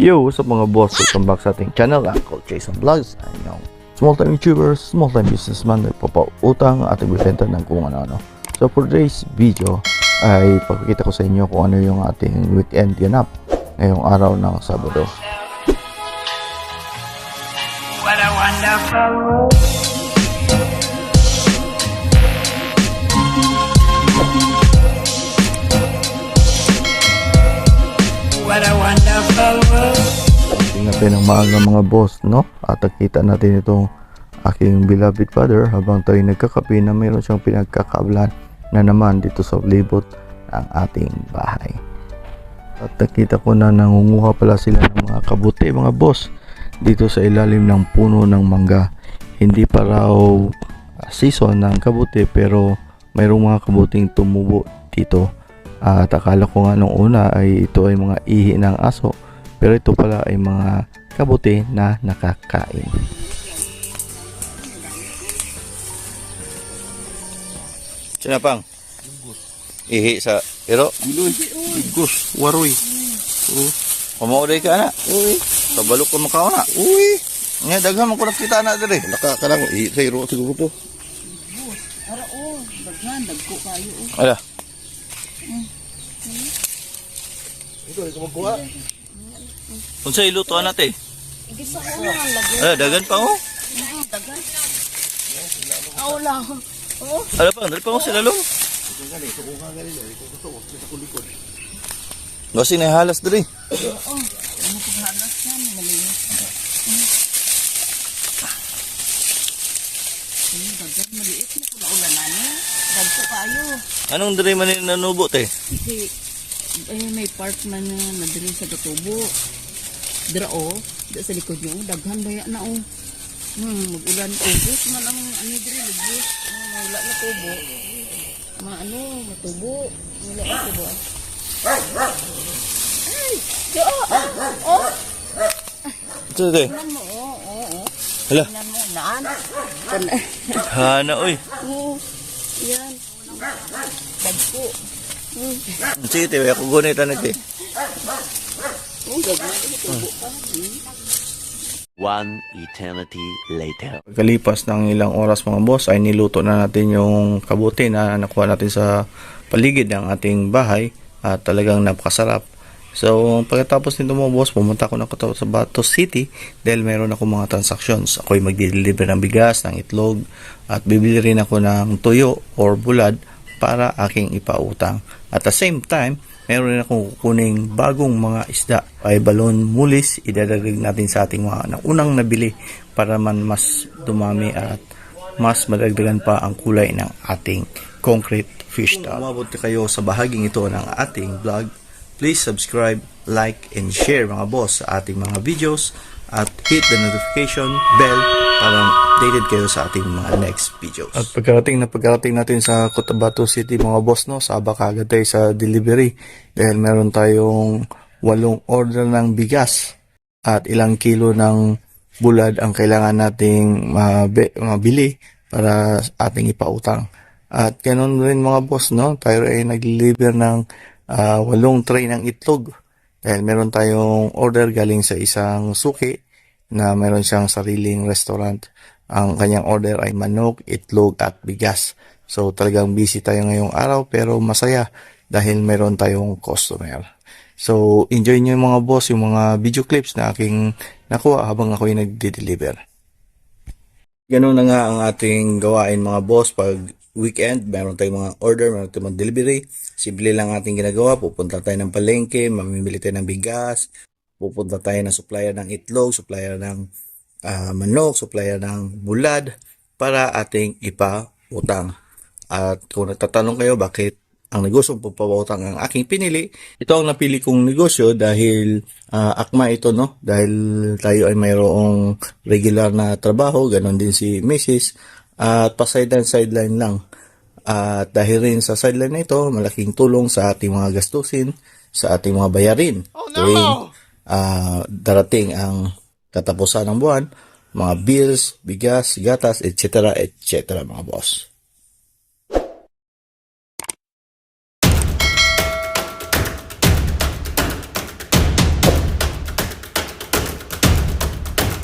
Yo, what's up mga boss? Welcome back sa ating channel, Uncle Jason Vlogs. Ang yung small time YouTuber, small time businessman, nagpapautang at nagbibenta ng kung ano-ano. So for today's video, ay pagkikita ko sa inyo kung ano yung ating weekend ganap ngayong araw ng Sabado. What a wonderful world. What a wonderful. Tingnan natin ang maaga mga boss, no? At nakita natin itong aking beloved father habang tayo nagkakape na mayroon siyang pinagkakaablan na naman dito sa libot ng ating bahay. At nakita ko na nangunguha pala sila ng mga kabuti mga boss dito sa ilalim ng puno ng mangga. Hindi pa raw ah, season ng kabuti pero mayroong mga kabuting tumubo dito. At akala ko nga nung una ay ito ay mga ihi ng aso pero ito pala ay mga kabuti na nakakain. Sinapang? Ihi sa iro? Iloy, bigos, waroy. Kumauday ka na. Uy, Kabalok ka makaw na. uy. Nga, daghan mo ko nakita na dali. Naka ka lang, i sa iro siguro to. Para oh, daghan, dagko kayo oh. Ala. Ito, ito magkuha. Kung sa iluto natin. Igisa ko nga lagi. Ala, daghan pa oh. Mm, daghan. Ah, wala. Oh, Ala pa, dali pa oh sila lom. Kasi na halas dali. oh. Ano paghalas yan, malinis. Mm, daghan, maliit na kung naulanan niya. Dagko kayo. Anong dali man yung nanubo te? Kasi, ay, may part man na nadiri sa katubo. Dira oh, dira sa likod niyo, daghan baya na oh. Hmm, mag-ulan. Ubus man ang ano diri. Oh, wala na tubo. Maano, matubo. Wala na tubo. Ay! Yo, oh! Oh! Ito te. Mo, oh, oh, oh. Hala. Tingnan mo, naan. Hana oy. Oo. Yan. Dagko. Hmm. Sige te, ako gunita na. Tubo pa. Hmm. One eternity later. Pagkalipas ng ilang oras mga boss ay niluto na natin yung kabuti na nakuha natin sa paligid ng ating bahay at talagang napakasarap. So pagkatapos nito mga boss, pumunta ako na ako sa Bato City dahil meron ako mga transactions. Ako'y magdi-deliver ng bigas, ng itlog at bibili rin ako ng tuyo or bulad para aking ipautang. At the same time, meron rin akong kukuning bagong mga isda ay balon mulis idadagdag natin sa ating mga na- unang nabili para man mas dumami at mas madagdagan pa ang kulay ng ating concrete fish towel. Kung umabot kayo sa bahaging ito ng ating vlog, please subscribe, like, and share mga boss sa ating mga videos at hit the notification bell para updated kayo sa ating mga next videos. At pagkarating na pagkarating natin sa Cotabato City mga boss no, sabak agad tayo sa delivery dahil meron tayong walong order ng bigas at ilang kilo ng bulad ang kailangan nating mabi- mabili para ating ipautang. At ganun rin mga boss, no? Tayo ay nag-deliver ng ah, walong tray ng itlog. Dahil meron tayong order galing sa isang suki na meron siyang sariling restaurant. Ang kanyang order ay manok, itlog at bigas. So talagang busy tayo ngayong araw pero masaya dahil meron tayong customer. So enjoy nyo yung mga boss, yung mga video clips na aking nakuha habang ako'y nagde-deliver. Ganun na nga ang ating gawain mga boss pag weekend, meron tayong mga order, meron tayong mga delivery. Simple lang ating ginagawa, pupunta tayo ng palengke, mamimili tayo ng bigas, pupunta tayo ng supplier ng itlog, supplier ng ah, manok, supplier ng bulad para ating ipautang. At kung nagtatanong kayo bakit ang negosyo papautang ang aking pinili, ito ang napili kong negosyo dahil ah, akma ito no, dahil tayo ay mayroong regular na trabaho, ganon din si Mrs. At pa sideline sideline lang. At dahil rin sa sideline na ito, malaking tulong sa ating mga gastusin, sa ating mga bayarin. Tuwing ah, darating ang katapusan ng buwan, mga bills, bigas, gatas, etc. etc. mga boss.